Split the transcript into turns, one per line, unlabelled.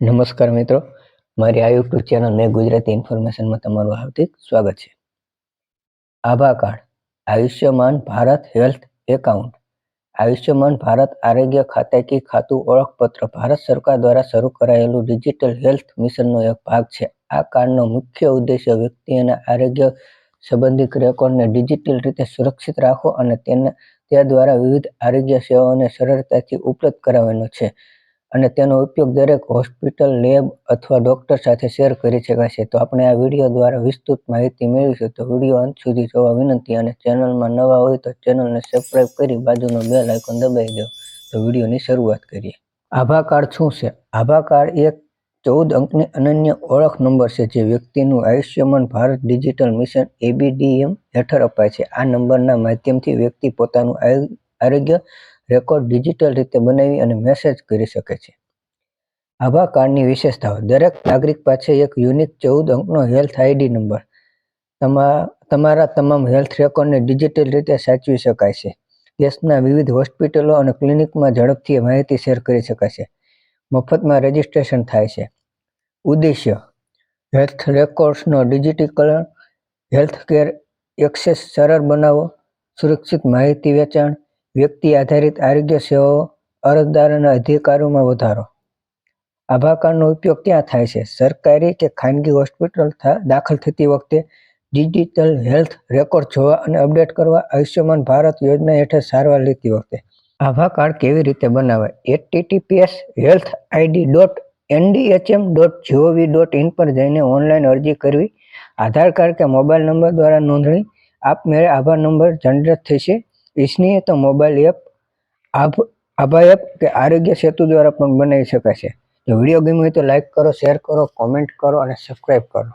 નમસ્કાર મિત્રો. મારી આ યુટ્યુબ ચેનલ મેં ગુજરાતી ઇન્ફોર્મેશનમાં તમારું હાર્દિક સ્વાગત છે. આભા card, Ayushman Bharat health account. Ayushman Bharat આરોગ્ય ખાતાકી ખાતું ઓળખપત્ર ભારત સરકાર દ્વારા શરૂ કરાયેલું ડિજિટલ હેલ્થ મિશનનો એક ભાગ છે. આ કાર્ડનો મુખ્ય ઉદ્દેશ્ય વ્યક્તિ અને આરોગ્ય સંબંધિત રેકોર્ડને ડિજિટલ રીતે સુરક્ષિત રાખવો અને તેને, તે દ્વારા વિવિધ આરોગ્ય સેવાઓને સરળતાથી ઉપલબ્ધ કરાવવાનો છે. અને તેનો ઉપયોગ દરેક હોસ્પિટલ, લેબ અથવા ડોક્ટર સાથે શેર કરી શકાય છે. તો આપણે આ વીડિયો દ્વારા વિસ્તૃત માહિતી મેળવીશું. તો વીડિયો અંત સુધી જોવા વિનંતી અને ચેનલમાં નવા હોય તો ચેનલને સબસ્ક્રાઈબ કરી બાજુનો બેલ આઇકોન દબાવી દો. તો વિડીયોની શરૂઆત કરીએ. આભા કાર્ડ શું છે? આભા કાર્ડ એક ચૌદ અંકની અનન્ય ઓળખ નંબર છે જે વ્યક્તિનું Ayushman Bharat digital mission ABDM હેઠળ અપાય છે. આ નંબરના માધ્યમથી વ્યક્તિ પોતાનું આરોગ્ય રેકોર્ડ ડિજિટલ રીતે બનાવી અને મેસેજ કરી શકે છે. આભા કાર્ડની વિશેષતાઓ. દરેક નાગરિક પાસે એક યુનિક ચૌદ અંકનો હેલ્થ આઈડી નંબર તમા- તમારા તમામ હેલ્થ રેકોર્ડને ડિજિટલ રીતે સાચવી શકાય છે. દેશના વિવિધ હોસ્પિટલો અને ક્લિનિકમાં ઝડપથી માહિતી શેર કરી શકાય છે. મફતમાં રજિસ્ટ્રેશન થાય છે. ઉદ્દેશ્ય. હેલ્થ રેકોર્ડ્સનો ડિજિટીકરણ હેલ્થ કેર એક્સેસ સરળ બનાવો, સુરક્ષિત માહિતી વેચાણ વ્યક્તિ આધારિત આરોગ્ય સેવાઓ અરજદારોના અધિકારોમાં વધારો. આભા કાર્ડનો ઉપયોગ ક્યાં થાય છે? સરકારી કે ખાનગી હોસ્પિટલ દાખલ થતી વખતે ડિજિટલ હેલ્થ રેકોર્ડ જોવા અને અપડેટ કરવા આયુષ્યમાન ભારત યોજના હેઠળ સારવાર લેતી વખતે. આભા કાર્ડ કેવી રીતે બનાવાય? HTTPS health ID dot NDHM dot GOV dot in પર જઈને ઓનલાઈન અરજી કરવી. આધાર કાર્ડ કે મોબાઈલ નંબર દ્વારા નોંધણી. આપમેળે આભાર નંબર જનરેટ થશે. ઈચ્છનીય તો મોબાઈલ એપ આભ, આભા એપ કે આરોગ્ય સેતુ દ્વારા પણ બનાવી શકાય છે. જો વીડિયો ગમ્યો હોય તો લાઈક કરો શેર કરો કોમેન્ટ કરો અને સબસ્ક્રાઈબ કરો.